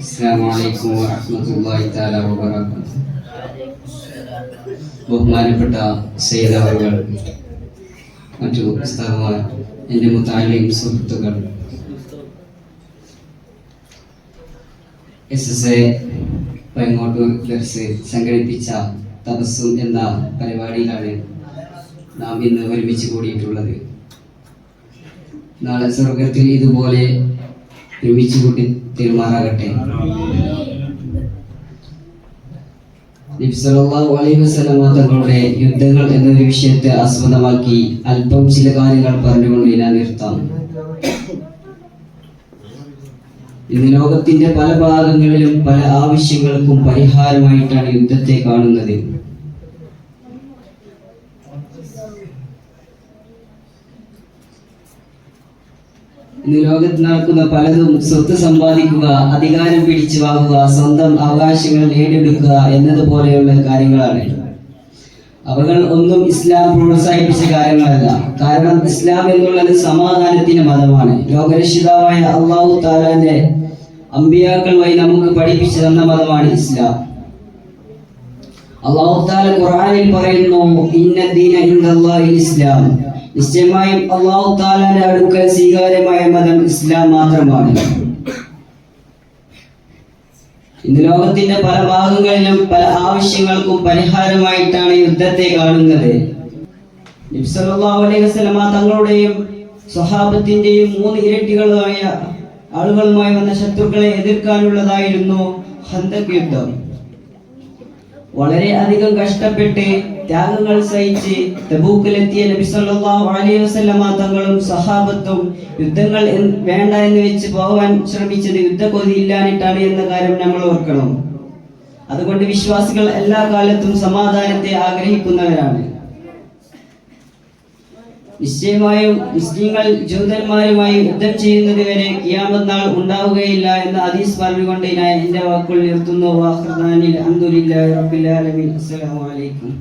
അസ്സാമലൈക്കും വറഹമത്തല്ലാഹി താല വബറകാതുഹു. ബഹുമാനപ്പെട്ട സൈദാവുകൾ മറ്റു പുസ്തകമാർ എന്റെ മുത്താലിം സുഹൃത്തുക്കൾ. എസ് എസ് എ പെങ്ങോട്ടൂർ ദർസ് സംഘടിപ്പിച്ച തപസ്സും എന്ന പരിപാടിയിലാണ് നാം ഇന്ന് ഒരുമിച്ച് കൂടിയിട്ടുള്ളത്. നാളെ സ്വർഗത്തിൽ ഇതുപോലെ രമിച്ചു കൂട്ടി തീരുമാറാകട്ടെ തങ്ങളുടെ യുദ്ധങ്ങൾ എന്നൊരു വിഷയത്തെ ആസ്പദമാക്കി അല്പം ചില കാര്യങ്ങൾ പറഞ്ഞുകൊണ്ട് ഞാൻ നിർത്താം. ഇന്ന് ലോകത്തിന്റെ പല ഭാഗങ്ങളിലും പല ആവശ്യങ്ങൾക്കും പരിഹാരമായിട്ടാണ് യുദ്ധത്തെ കാണുന്നത്. ഇന്ന് ലോകത്ത് നടക്കുന്ന പലതും സ്വത്ത് സമ്പാദിക്കുക അധികാരം പിടിച്ചു വാങ്ങുക സ്വന്തം അവകാശങ്ങൾ നേടിയെടുക്കുക എന്നതുപോലെയുള്ള കാര്യങ്ങളാണ്. അവകൾ ഒന്നും ഇസ്ലാം പ്രോത്സാഹിപ്പിച്ച കാര്യങ്ങളല്ല. കാരണം ഇസ്ലാം എന്നുള്ളത് സമാധാനത്തിന്റെ മതമാണ്. ലോകരക്ഷിതാവായ അള്ളാഹു താലാന്റെ അമ്പിയാക്കൾ വഴി നമുക്ക് പഠിപ്പിച്ചു തന്ന മതമാണ് ഇസ്ലാം. അള്ളാഹു താല ഖുറാനിൽ പറയുന്നു ഇന്ന ദീന ഇസ്ലാം. നിശ്ചയമായും അള്ളാഹു താലാന്റെ അടുക്കൽ സ്വീകാര്യമായ മതം ഇസ്ലാം മാത്രമാണ്. ഇന്ന് ലോകത്തിന്റെ പല ഭാഗങ്ങളിലും പല ആവശ്യങ്ങൾക്കും പരിഹാരമായിട്ടാണ് യുദ്ധത്തെ കാണുന്നത്. തങ്ങളുടെയും സ്വഹാബത്തിന്റെയും മൂന്ന് ഇരട്ടികളുമായ ആളുകളുമായി വന്ന ശത്രുക്കളെ എതിർക്കാനുള്ളതായിരുന്നു ഹന്തക് യുദ്ധം. വളരെ അധികം കഷ്ടപ്പെട്ട് ത്യാഗങ്ങൾ സഹിച്ച് തബൂക്കിലെത്തിയ നബി സല്ലല്ലാഹു അലൈഹി വസല്ലമ തങ്ങളും സഹാബത്തും യുദ്ധങ്ങൾ വേണ്ട എന്ന് വെച്ച് പോകാൻ ശ്രമിച്ചത് യുദ്ധക്കൊതി ഇല്ലാനിട്ടാണ് എന്ന കാര്യം നമ്മൾ ഓർക്കണം. അതുകൊണ്ട് വിശ്വാസികൾ എല്ലാ കാലത്തും സമാധാനത്തെ ആഗ്രഹിക്കുന്നവരാണ്. നിശ്ചയമായും മുസ്ലിങ്ങൾ ജൂതന്മാരുമായി യുദ്ധം ചെയ്യുന്നത് വരെ കിയാമത് നാൾ ഉണ്ടാവുകയില്ല എന്ന് ഹദീസ് പറഞ്ഞുകൊണ്ട് ഞാൻ എന്റെ വാക്കുകൾ നിർത്തുന്നു. വാഹൃദാനിൽ അൽഹംദുലില്ലാഹി റബ്ബിൽ ആലമീൻ. അസ്സലാമു അലൈക്കും.